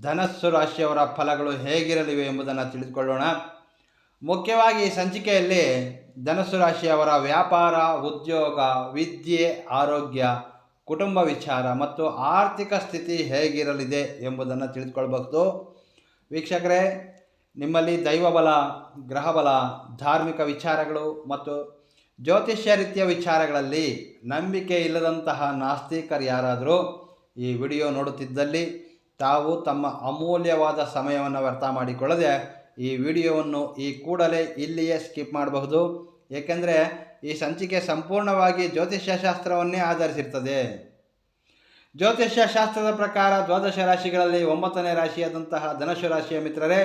ಧನಸ್ಸು ರಾಶಿಯವರ ಫಲಗಳು ಹೇಗಿರಲಿವೆ ಎಂಬುದನ್ನು ತಿಳಿದುಕೊಳ್ಳೋಣ. ಮುಖ್ಯವಾಗಿ ಈ ಸಂಚಿಕೆಯಲ್ಲಿ ಧನಸ್ಸು ರಾಶಿಯವರ ವ್ಯಾಪಾರ, ಉದ್ಯೋಗ, ವಿದ್ಯೆ, ಆರೋಗ್ಯ, ಕುಟುಂಬ ವಿಚಾರ ಮತ್ತು ಆರ್ಥಿಕ ಸ್ಥಿತಿ ಹೇಗಿರಲಿದೆ ಎಂಬುದನ್ನು ತಿಳಿದುಕೊಳ್ಬಹುದು. ವೀಕ್ಷಕರೇ, ನಿಮ್ಮಲ್ಲಿ ದೈವಬಲ, ಗ್ರಹಬಲ, ಧಾರ್ಮಿಕ ವಿಚಾರಗಳು ಮತ್ತು ಜ್ಯೋತಿಷ್ಯ ರೀತಿಯ ವಿಚಾರಗಳಲ್ಲಿ ನಂಬಿಕೆ ಇಲ್ಲದಂತಹ ನಾಸ್ತಿಕರು ಯಾರಾದರೂ ಈ ವಿಡಿಯೋ ನೋಡುತ್ತಿದ್ದಲ್ಲಿ ತಾವು ತಮ್ಮ ಅಮೂಲ್ಯವಾದ ಸಮಯವನ್ನು ವ್ಯರ್ಥ ಮಾಡಿಕೊಳ್ಳದೆ ಈ ವಿಡಿಯೋವನ್ನು ಈ ಕೂಡಲೇ ಇಲ್ಲಿಯೇ ಸ್ಕಿಪ್ ಮಾಡಬಹುದು. ಏಕೆಂದರೆ ಈ ಸಂಚಿಕೆ ಸಂಪೂರ್ಣವಾಗಿ ಜ್ಯೋತಿಷ್ಯಶಾಸ್ತ್ರವನ್ನೇ ಆಧರಿಸಿರ್ತದೆ. ಜ್ಯೋತಿಷ್ಯಶಾಸ್ತ್ರದ ಪ್ರಕಾರ ದ್ವಾದಶ ರಾಶಿಗಳಲ್ಲಿ ಒಂಬತ್ತನೇ ರಾಶಿಯಾದಂತಹ ಧನುಷು ರಾಶಿಯ ಮಿತ್ರರೇ,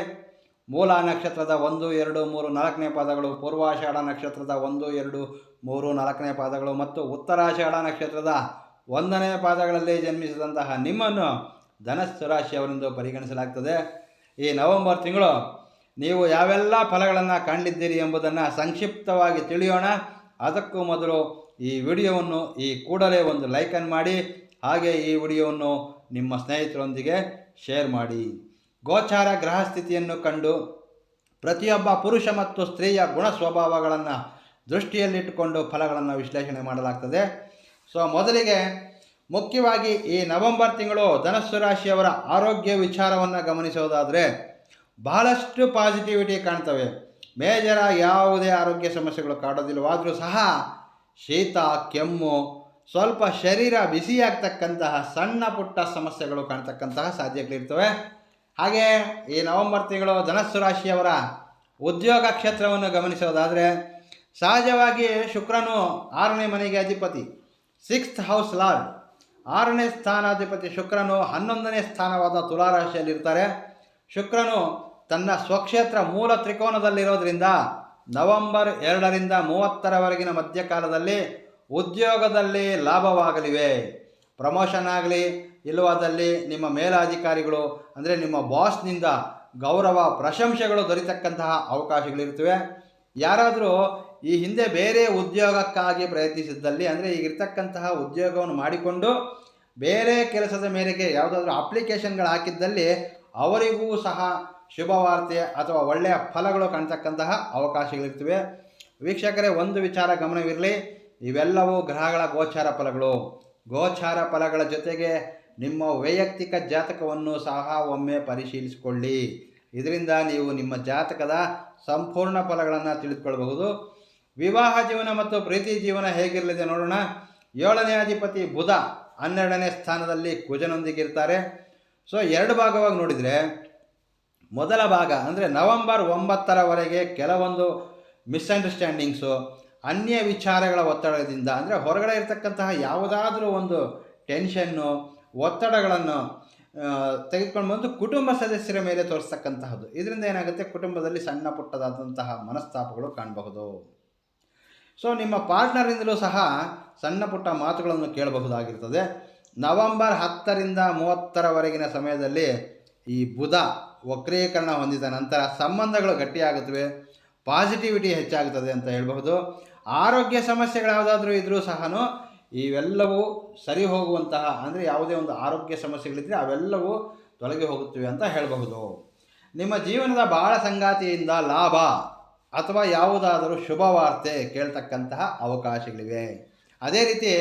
ಮೂಲ ನಕ್ಷತ್ರದ ಒಂದು, ಎರಡು, ಮೂರು, ನಾಲ್ಕನೇ ಪಾದಗಳು, ಪೂರ್ವಾಷಾಢ ನಕ್ಷತ್ರದ ಒಂದು, ಎರಡು, ಮೂರು, ನಾಲ್ಕನೇ ಪಾದಗಳು ಮತ್ತು ಉತ್ತರಾಷಾಢ ನಕ್ಷತ್ರದ ಒಂದನೇ ಪಾದಗಳಲ್ಲಿ ಜನ್ಮಿಸಿದಂತಹ ನಿಮ್ಮನ್ನು ಧನಸ್ಸು ರಾಶಿಯವರೆಂದು ಪರಿಗಣಿಸಲಾಗ್ತದೆ. ಈ ನವೆಂಬರ್ ತಿಂಗಳು ನೀವು ಯಾವೆಲ್ಲ ಫಲಗಳನ್ನು ಕಾಣಲಿದ್ದೀರಿ ಎಂಬುದನ್ನು ಸಂಕ್ಷಿಪ್ತವಾಗಿ ತಿಳಿಯೋಣ. ಅದಕ್ಕೂ ಮೊದಲು ಈ ವಿಡಿಯೋವನ್ನು ಈ ಕೂಡಲೇ ಒಂದು ಲೈಕನ್ನು ಮಾಡಿ, ಹಾಗೆ ಈ ವಿಡಿಯೋವನ್ನು ನಿಮ್ಮ ಸ್ನೇಹಿತರೊಂದಿಗೆ ಶೇರ್ ಮಾಡಿ. ಗೋಚಾರ ಗ್ರಹ ಸ್ಥಿತಿಯನ್ನು ಕಂಡು ಪ್ರತಿಯೊಬ್ಬ ಪುರುಷ ಮತ್ತು ಸ್ತ್ರೀಯ ಗುಣ ಸ್ವಭಾವಗಳನ್ನು ದೃಷ್ಟಿಯಲ್ಲಿಟ್ಟುಕೊಂಡು ಫಲಗಳನ್ನು ವಿಶ್ಲೇಷಣೆ ಮಾಡಲಾಗ್ತದೆ. ಸೊ, ಮೊದಲಿಗೆ ಮುಖ್ಯವಾಗಿ ಈ ನವೆಂಬರ್ ತಿಂಗಳು ಧನಸ್ಸು ರಾಶಿಯವರ ಆರೋಗ್ಯ ವಿಚಾರವನ್ನು ಗಮನಿಸೋದಾದರೆ ಬಹಳಷ್ಟು ಪಾಸಿಟಿವಿಟಿ ಕಾಣ್ತವೆ. ಮೇಜರ ಯಾವುದೇ ಆರೋಗ್ಯ ಸಮಸ್ಯೆಗಳು ಕಾಡೋದಿಲ್ಲವಾದರೂ ಸಹ ಶೀತ, ಕೆಮ್ಮು, ಸ್ವಲ್ಪ ಶರೀರ ಬಿಸಿಯಾಗ್ತಕ್ಕಂತಹ ಸಣ್ಣ ಪುಟ್ಟ ಸಮಸ್ಯೆಗಳು ಕಾಣ್ತಕ್ಕಂತಹ ಸಾಧ್ಯತೆಗಳಿರ್ತವೆ. ಹಾಗೆ ಈ ನವೆಂಬರ್ ತಿಂಗಳು ಧನಸ್ಸು ರಾಶಿಯವರ ಉದ್ಯೋಗ ಕ್ಷೇತ್ರವನ್ನು ಗಮನಿಸೋದಾದರೆ ಸಹಜವಾಗಿ ಶುಕ್ರನು ಆರನೇ ಮನೆಗೆ ಅಧಿಪತಿ ಸಿಕ್ಸ್ತ್ ಹೌಸ್ ಲಾರ್ಡ್ ಆರನೇ ಸ್ಥಾನಾಧಿಪತಿ ಶುಕ್ರನು ಹನ್ನೊಂದನೇ ಸ್ಥಾನವಾದ ತುಲಾರಾಶಿಯಲ್ಲಿರ್ತಾರೆ. ಶುಕ್ರನು ತನ್ನ ಸ್ವಕ್ಷೇತ್ರ ಮೂಲ ತ್ರಿಕೋನದಲ್ಲಿರೋದ್ರಿಂದ ನವೆಂಬರ್ ಎರಡರಿಂದ ಮೂವತ್ತರವರೆಗಿನ ಮಧ್ಯಕಾಲದಲ್ಲಿ ಉದ್ಯೋಗದಲ್ಲಿ ಲಾಭವಾಗಲಿವೆ. ಪ್ರಮೋಷನ್ ಆಗಲಿ ಇಲ್ಲವಾದಲ್ಲಿ ನಿಮ್ಮ ಮೇಲಾಧಿಕಾರಿಗಳು, ಅಂದರೆ ನಿಮ್ಮ ಬಾಸ್ನಿಂದ ಗೌರವ, ಪ್ರಶಂಸೆಗಳು ದೊರೀತಕ್ಕಂತಹ ಅವಕಾಶಗಳಿರ್ತವೆ ಯಾರಾದರೂ ಈ ಹಿಂದೆ ಬೇರೆ ಉದ್ಯೋಗಕ್ಕಾಗಿ ಪ್ರಯತ್ನಿಸಿದ್ದಲ್ಲಿ ಅಂದರೆ ಈಗಿರ್ತಕ್ಕಂತಹ ಉದ್ಯೋಗವನ್ನು ಮಾಡಿಕೊಂಡು ಬೇರೆ ಕೆಲಸದ ಮೇರೆಗೆ ಯಾವುದಾದ್ರೂ ಅಪ್ಲಿಕೇಶನ್ಗಳು ಹಾಕಿದ್ದಲ್ಲಿ ಅವರಿಗೂ ಸಹ ಶುಭವಾರ್ತೆ ಅಥವಾ ಒಳ್ಳೆಯ ಫಲಗಳು ಕಾಣ್ತಕ್ಕಂತಹ ಅವಕಾಶಗಳಿರ್ತವೆ. ವೀಕ್ಷಕರೇ, ಒಂದು ವಿಚಾರ ಗಮನವಿರಲಿ. ಇವೆಲ್ಲವೂ ಗ್ರಹಗಳ ಗೋಚಾರ ಫಲಗಳು. ಗೋಚಾರ ಫಲಗಳ ಜೊತೆಗೆ ನಿಮ್ಮ ವೈಯಕ್ತಿಕ ಜಾತಕವನ್ನು ಸಹ ಒಮ್ಮೆ ಪರಿಶೀಲಿಸಿಕೊಳ್ಳಿ. ಇದರಿಂದ ನೀವು ನಿಮ್ಮ ಜಾತಕದ ಸಂಪೂರ್ಣ ಫಲಗಳನ್ನು ತಿಳಿದುಕೊಳ್ಬಹುದು. ವಿವಾಹ ಜೀವನ ಮತ್ತು ಪ್ರೀತಿ ಜೀವನ ಹೇಗಿರಲಿದೆ ನೋಡೋಣ. ಏಳನೇ ಅಧಿಪತಿ ಬುಧ ಹನ್ನೆರಡನೇ ಸ್ಥಾನದಲ್ಲಿ ಕುಜನೊಂದಿಗಿರ್ತಾರೆ ಸೊ ಎರಡು ಭಾಗವಾಗಿ ನೋಡಿದರೆ, ಮೊದಲ ಭಾಗ ಅಂದರೆ ನವೆಂಬರ್ ಒಂಬತ್ತರವರೆಗೆ ಕೆಲವೊಂದು ಮಿಸ್ಅಂಡರ್ಸ್ಟ್ಯಾಂಡಿಂಗ್ಸು, ಅನ್ಯ ವಿಚಾರಗಳ ಒತ್ತಡದಿಂದ ಅಂದರೆ ಹೊರಗಡೆ ಇರತಕ್ಕಂತಹ ಯಾವುದಾದ್ರೂ ಒಂದು ಟೆನ್ಷನ್ನು, ಒತ್ತಡಗಳನ್ನು ತೆಗೆದುಕೊಂಡು ಬಂದು ಕುಟುಂಬ ಸದಸ್ಯರ ಮೇಲೆ ತೋರಿಸ್ತಕ್ಕಂತಹದ್ದು. ಇದರಿಂದ ಏನಾಗುತ್ತೆ? ಕುಟುಂಬದಲ್ಲಿ ಸಣ್ಣ ಪುಟ್ಟದಾದಂತಹ ಮನಸ್ತಾಪಗಳು ಕಾಣಬಹುದು. ಸೊ ನಿಮ್ಮ ಪಾರ್ಟ್ನರಿಂದಲೂ ಸಹ ಸಣ್ಣ ಪುಟ್ಟ ಮಾತುಗಳನ್ನು ಕೇಳಬಹುದಾಗಿರ್ತದೆ. ನವೆಂಬರ್ ಹತ್ತರಿಂದ ಮೂವತ್ತರವರೆಗಿನ ಸಮಯದಲ್ಲಿ ಈ ಬುಧ ವಕ್ರೀಕರಣ ಹೊಂದಿದ ನಂತರ ಸಂಬಂಧಗಳು ಗಟ್ಟಿಯಾಗುತ್ತವೆ ಪಾಸಿಟಿವಿಟಿ ಹೆಚ್ಚಾಗುತ್ತದೆ ಅಂತ ಹೇಳಬಹುದು. ಆರೋಗ್ಯ ಸಮಸ್ಯೆಗಳು ಯಾವುದಾದ್ರೂ ಇದ್ದರೂ ಸಹ ಇವೆಲ್ಲವೂ ಸರಿ ಹೋಗುವಂತಹ, ಅಂದರೆ ಯಾವುದೇ ಒಂದು ಆರೋಗ್ಯ ಸಮಸ್ಯೆಗಳಿದ್ದರೆ ಅವೆಲ್ಲವೂ ತೊಲಗಿ ಹೋಗುತ್ತವೆ ಅಂತ ಹೇಳಬಹುದು. ನಿಮ್ಮ ಜೀವನದ ಬಾಳ ಸಂಗಾತಿಯಿಂದ ಲಾಭ. ಅಥವಾ ಯಾವುದಾದರೂ ಶುಭ ವಾರ್ತೆ ಕೇಳ್ತಕ್ಕಂತಹ ಅವಕಾಶಗಳಿವೆ. ಅದೇ ರೀತಿ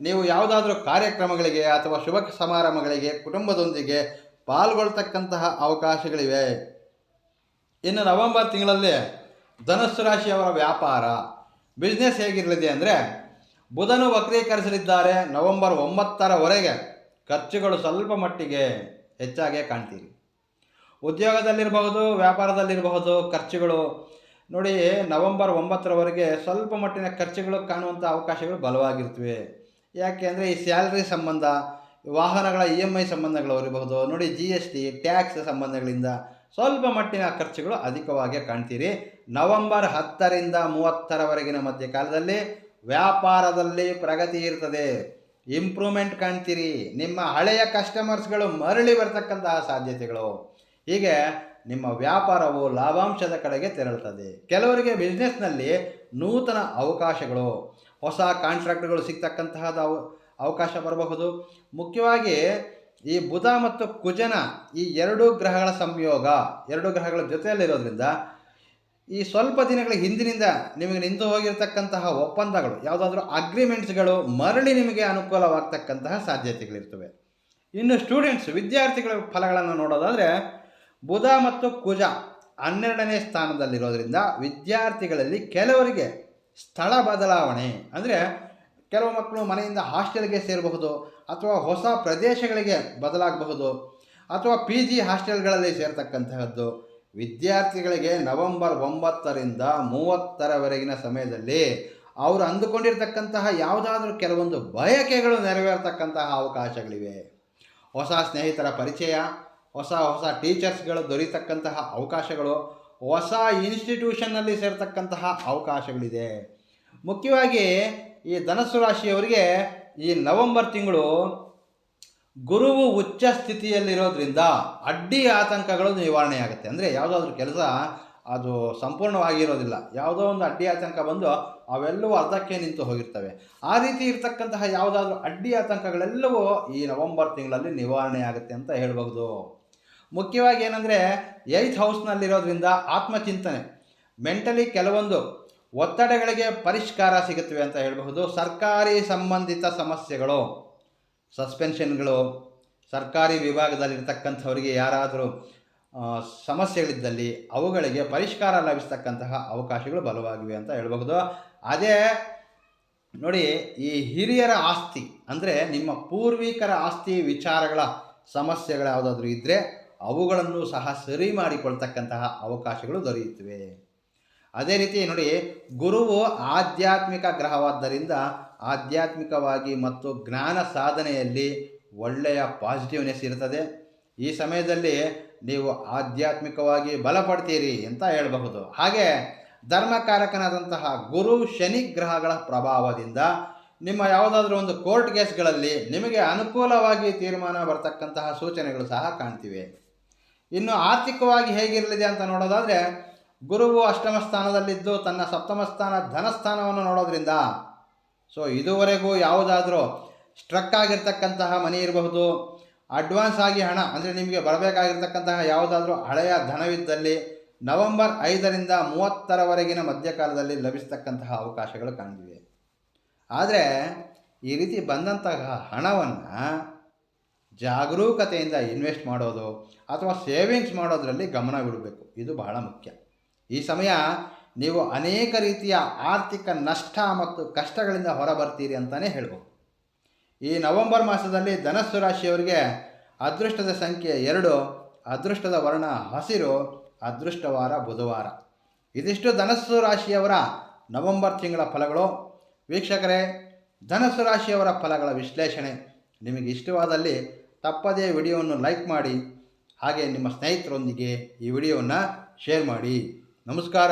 ನೀವು ಯಾವುದಾದರೂ ಕಾರ್ಯಕ್ರಮಗಳಿಗೆ ಅಥವಾ ಶುಭ ಸಮಾರಂಭಗಳಿಗೆ ಕುಟುಂಬದೊಂದಿಗೆ ಪಾಲ್ಗೊಳ್ತಕ್ಕಂತಹ ಅವಕಾಶಗಳಿವೆ. ಇನ್ನು ನವೆಂಬರ್ ತಿಂಗಳಲ್ಲಿ ಧನುಸ್ಸು ರಾಶಿಯವರ ವ್ಯಾಪಾರ. ಬಿಸ್ನೆಸ್ ಹೇಗಿರಲಿದೆ ಅಂದರೆ ಬುಧನು ವಕ್ರೀಕರಿಸಲಿದ್ದಾರೆ ನವೆಂಬರ್ ಒಂಬತ್ತರವರೆಗೆ. ಖರ್ಚುಗಳು ಸ್ವಲ್ಪ ಮಟ್ಟಿಗೆ ಹೆಚ್ಚಾಗೇ ಕಾಣ್ತೀರಿ. ಉದ್ಯೋಗದಲ್ಲಿರಬಹುದು, ವ್ಯಾಪಾರದಲ್ಲಿರಬಹುದು, ಖರ್ಚುಗಳು ನೋಡಿ, ನವೆಂಬರ್ ಒಂಬತ್ತರವರೆಗೆ ಸ್ವಲ್ಪ ಮಟ್ಟಿನ ಖರ್ಚುಗಳು ಕಾಣುವಂಥ ಅವಕಾಶಗಳು ಬಲವಾಗಿರ್ತವೆ ಯಾಕೆ ಅಂದರೆ, ಈ ಸ್ಯಾಲ್ರಿ ಸಂಬಂಧ ವಾಹನಗಳ ಇ ಎಂ ಐ ಸಂಬಂಧಗಳು ಇರಬಹುದು. ನೋಡಿ, ಜಿ ಎಸ್ ಟಿ, ಟ್ಯಾಕ್ಸ್ ಸಂಬಂಧಗಳಿಂದ ಸ್ವಲ್ಪ ಮಟ್ಟಿನ ಖರ್ಚುಗಳು ಅಧಿಕವಾಗಿ ಕಾಣ್ತೀರಿ. ನವೆಂಬರ್ ಹತ್ತರಿಂದ ಮೂವತ್ತರವರೆಗಿನ ಮಧ್ಯಕಾಲದಲ್ಲಿ ವ್ಯಾಪಾರದಲ್ಲಿ ಪ್ರಗತಿ ಇರ್ತದೆ. ಇಂಪ್ರೂವ್ಮೆಂಟ್ ಕಾಣ್ತೀರಿ. ನಿಮ್ಮ ಹಳೆಯ ಕಸ್ಟಮರ್ಸ್ಗಳು ಮರಳಿ ಬರ್ತಕ್ಕಂತಹ ಸಾಧ್ಯತೆಗಳು. ಹೀಗೆ ನಿಮ್ಮ ವ್ಯಾಪಾರವು ಲಾಭಾಂಶದ ಕಡೆಗೆ ತೆರಳುತ್ತದೆ. ಕೆಲವರಿಗೆ ಬಿಸ್ನೆಸ್ನಲ್ಲಿ ನೂತನ ಅವಕಾಶಗಳು, ಹೊಸ ಕಾಂಟ್ರಾಕ್ಟ್ಗಳು ಸಿಗ್ತಕ್ಕಂತಹದ್ದು ಅವ, ಅವಕಾಶ ಬರಬಹುದು. ಮುಖ್ಯವಾಗಿ ಈ ಬುಧ ಮತ್ತು ಕುಜನ ಈ ಎರಡು ಗ್ರಹಗಳ ಸಂಯೋಗ, ಎರಡು ಗ್ರಹಗಳ ಜೊತೆಯಲ್ಲಿರೋದ್ರಿಂದ ಈ ಸ್ವಲ್ಪ ದಿನಗಳ ಹಿಂದಿನಿಂದ ನಿಮಗೆ ನಿಂತು ಹೋಗಿರ್ತಕ್ಕಂತಹ ಒಪ್ಪಂದಗಳು, ಯಾವುದಾದ್ರೂ ಅಗ್ರಿಮೆಂಟ್ಸ್ಗಳು ಮರಳಿ ನಿಮಗೆ ಅನುಕೂಲವಾಗ್ತಕ್ಕಂತಹ ಸಾಧ್ಯತೆಗಳಿರ್ತವೆ. ಇನ್ನು ಸ್ಟೂಡೆಂಟ್ಸ್ ವಿದ್ಯಾರ್ಥಿಗಳ ಫಲಗಳನ್ನು ನೋಡೋದಾದರೆ ಬುಧ ಮತ್ತು ಕುಜ ಹನ್ನೆರಡನೇ ಸ್ಥಾನದಲ್ಲಿರೋದ್ರಿಂದ ವಿದ್ಯಾರ್ಥಿಗಳಲ್ಲಿ ಕೆಲವರಿಗೆ ಸ್ಥಳ ಬದಲಾವಣೆ. ಅಂದರೆ ಕೆಲವು ಮಕ್ಕಳು ಮನೆಯಿಂದ ಹಾಸ್ಟೆಲ್ಗೆ ಸೇರಬಹುದು, ಅಥವಾ ಹೊಸ ಪ್ರದೇಶಗಳಿಗೆ ಬದಲಾಗಬಹುದು, ಅಥವಾ ಪಿ ಜಿ ಹಾಸ್ಟೆಲ್ಗಳಲ್ಲಿ ಸೇರ್ತಕ್ಕಂತಹದ್ದು. ವಿದ್ಯಾರ್ಥಿಗಳಿಗೆ ನವೆಂಬರ್ ಒಂಬತ್ತರಿಂದ ಮೂವತ್ತರವರೆಗಿನ ಸಮಯದಲ್ಲಿ ಅವರು ಅಂದುಕೊಂಡಿರ್ತಕ್ಕಂತಹ ಯಾವುದಾದ್ರೂ ಕೆಲವೊಂದು ಬಯಕೆಗಳು ನೆರವೇರ್ತಕ್ಕಂತಹ ಅವಕಾಶಗಳಿವೆ. ಹೊಸ ಸ್ನೇಹಿತರ ಪರಿಚಯ ಹೊಸ ಹೊಸ ಟೀಚರ್ಸ್ಗಳು ದೊರೀತಕ್ಕಂತಹ ಅವಕಾಶಗಳು, ಹೊಸ ಇನ್ಸ್ಟಿಟ್ಯೂಷನ್ನಲ್ಲಿ ಸೇರ್ತಕ್ಕಂತಹ ಅವಕಾಶಗಳಿದೆ. ಮುಖ್ಯವಾಗಿ ಈ ಧನಸ್ಸು ರಾಶಿಯವರಿಗೆ ಈ ನವೆಂಬರ್ ತಿಂಗಳು ಗುರುವು ಉಚ್ಚ ಸ್ಥಿತಿಯಲ್ಲಿರೋದ್ರಿಂದ ಅಡ್ಡಿ ಆತಂಕಗಳು ನಿವಾರಣೆ ಆಗುತ್ತೆ. ಅಂದರೆ ಯಾವುದಾದ್ರೂ ಕೆಲಸ ಅದು ಸಂಪೂರ್ಣವಾಗಿರೋದಿಲ್ಲ. ಯಾವುದೋ ಒಂದು ಅಡ್ಡಿ ಆತಂಕ ಬಂದು ಅವೆಲ್ಲವೂ ಅರ್ಧಕ್ಕೆ ನಿಂತು ಹೋಗಿರ್ತವೆ. ಆ ರೀತಿ ಇರತಕ್ಕಂತಹ ಯಾವುದಾದ್ರೂ ಅಡ್ಡಿ ಆತಂಕಗಳೆಲ್ಲವೂ ಈ ನವೆಂಬರ್ ತಿಂಗಳಲ್ಲಿ ನಿವಾರಣೆ ಆಗುತ್ತೆ ಅಂತ ಹೇಳ್ಬಹುದು. ಮುಖ್ಯವಾಗಿ ಏನಂದರೆ ಏಯ್ತ್ ಹೌಸ್ನಲ್ಲಿರೋದ್ರಿಂದ ಆತ್ಮಚಿಂತನೆ. ಮೆಂಟಲಿ ಕೆಲವೊಂದು ಒತ್ತಡಗಳಿಗೆ ಪರಿಷ್ಕಾರ ಸಿಗುತ್ತವೆ ಅಂತ ಹೇಳಬಹುದು. ಸರ್ಕಾರಿ ಸಂಬಂಧಿತ ಸಮಸ್ಯೆಗಳು ಸಸ್ಪೆನ್ಷನ್ಗಳು ಸರ್ಕಾರಿ ವಿಭಾಗದಲ್ಲಿರ್ತಕ್ಕಂಥವರಿಗೆ ಯಾರಾದರೂ ಸಮಸ್ಯೆಗಳಿದ್ದಲ್ಲಿ ಅವುಗಳಿಗೆ ಪರಿಷ್ಕಾರ ಲಭಿಸ್ತಕ್ಕಂತಹ ಅವಕಾಶಗಳು ಬಲವಾಗಿವೆ ಅಂತ ಹೇಳಬಹುದು. ಅದೇ ನೋಡಿ, ಈ ಹಿರಿಯರ ಆಸ್ತಿ ಅಂದರೆ ನಿಮ್ಮ ಪೂರ್ವಿಕರ ಆಸ್ತಿ ವಿಚಾರಗಳ ಸಮಸ್ಯೆಗಳು ಯಾವುದಾದ್ರೂ ಇದ್ದರೆ ಅವುಗಳನ್ನು ಸಹ ಸರಿ ಮಾಡಿಕೊಳ್ತಕ್ಕಂತಹ ಅವಕಾಶಗಳು ದೊರೆಯುತ್ತವೆ. ಅದೇ ರೀತಿ ನೋಡಿ, ಗುರುವು ಆಧ್ಯಾತ್ಮಿಕ ಗ್ರಹವಾದ್ದರಿಂದ ಆಧ್ಯಾತ್ಮಿಕವಾಗಿ ಮತ್ತು ಜ್ಞಾನ ಸಾಧನೆಯಲ್ಲಿ ಒಳ್ಳೆಯ ಪಾಸಿಟಿವ್ನೆಸ್ ಇರ್ತದೆ ಈ ಸಮಯದಲ್ಲಿ ನೀವು ಆಧ್ಯಾತ್ಮಿಕವಾಗಿ ಬಲಪಡ್ತೀರಿ ಅಂತ ಹೇಳಬಹುದು. ಹಾಗೆ ಧರ್ಮಕಾರಕನಾದಂತಹ ಗುರು ಶನಿ ಗ್ರಹಗಳ ಪ್ರಭಾವದಿಂದ ನಿಮ್ಮ ಯಾವುದಾದ್ರೂ ಒಂದು ಕೋರ್ಟ್ ಕೇಸ್ಗಳಲ್ಲಿ ನಿಮಗೆ ಅನುಕೂಲವಾಗಿ ತೀರ್ಮಾನ ಬರ್ತಕ್ಕಂತಹ ಸೂಚನೆಗಳು ಸಹ ಕಾಣ್ತಿವೆ. ಇನ್ನು ಆರ್ಥಿಕವಾಗಿ ಹೇಗಿರಲಿದೆ ಅಂತ ನೋಡೋದಾದರೆ, ಗುರುವು ಅಷ್ಟಮ ಸ್ಥಾನದಲ್ಲಿದ್ದು ತನ್ನ ಸಪ್ತಮ ಸ್ಥಾನ ಧನಸ್ಥಾನವನ್ನು ನೋಡೋದ್ರಿಂದ, ಸೊ ಇದುವರೆಗೂ ಯಾವುದಾದರೂ ಸ್ಟ್ರಕ್ ಆಗಿರ್ತಕ್ಕಂತಹ ಮನೆ ಇರಬಹುದು, ಅಡ್ವಾನ್ಸ್ ಆಗಿ ಹಣ, ಅಂದರೆ ನಿಮಗೆ ಬರಬೇಕಾಗಿರ್ತಕ್ಕಂತಹ ಯಾವುದಾದ್ರೂ ಹಳೆಯ ಧನವಿದ್ದಲ್ಲಿ ನವೆಂಬರ್ ಐದರಿಂದ ಮೂವತ್ತರವರೆಗಿನ ಮಧ್ಯಕಾಲದಲ್ಲಿ ಲಭಿಸ್ತಕ್ಕಂತಹ ಅವಕಾಶಗಳು ಕಾಣಿವೆ ಆದರೆ ಈ ರೀತಿ ಬಂದಂತಹ ಹಣವನ್ನು ಜಾಗರೂಕತೆಯಿಂದ ಇನ್ವೆಸ್ಟ್ ಮಾಡೋದು ಅಥವಾ ಸೇವಿಂಗ್ಸ್ ಮಾಡೋದರಲ್ಲಿ ಗಮನವಿಡಬೇಕು ಇದು ಬಹಳ ಮುಖ್ಯ. ಈ ಸಮಯ ನೀವು ಅನೇಕ ರೀತಿಯ ಆರ್ಥಿಕ ನಷ್ಟ ಮತ್ತು ಕಷ್ಟಗಳಿಂದ ಹೊರಬರ್ತೀರಿ ಅಂತಲೇ ಹೇಳ್ಬೋದು. ಈ ನವೆಂಬರ್ ಮಾಸದಲ್ಲಿ ಧನಸ್ಸು ರಾಶಿಯವರಿಗೆ ಅದೃಷ್ಟದ ಸಂಖ್ಯೆ ಎರಡು, ಅದೃಷ್ಟದ ವರ್ಣ ಹಸಿರು, ಅದೃಷ್ಟವಾರ ಬುಧವಾರ. ಇದಿಷ್ಟು ಧನಸ್ಸು ರಾಶಿಯವರ ನವೆಂಬರ್ ತಿಂಗಳ ಫಲಗಳು. ವೀಕ್ಷಕರೇ, ಧನಸ್ಸು ರಾಶಿಯವರ ಫಲಗಳ ವಿಶ್ಲೇಷಣೆ ನಿಮಗೆ ಇಷ್ಟವಾದಲ್ಲಿ ತಪ್ಪದೇ ವಿಡಿಯೋವನ್ನು ಲೈಕ್ ಮಾಡಿ, ಹಾಗೆ ನಿಮ್ಮ ಸ್ನೇಹಿತರೊಂದಿಗೆ ಈ ವಿಡಿಯೋವನ್ನು ಶೇರ್ ಮಾಡಿ. ನಮಸ್ಕಾರ.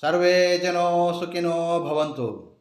ಸರ್ವೇ ಜನೋ ಸುಖಿನೋ ಭವಂತು.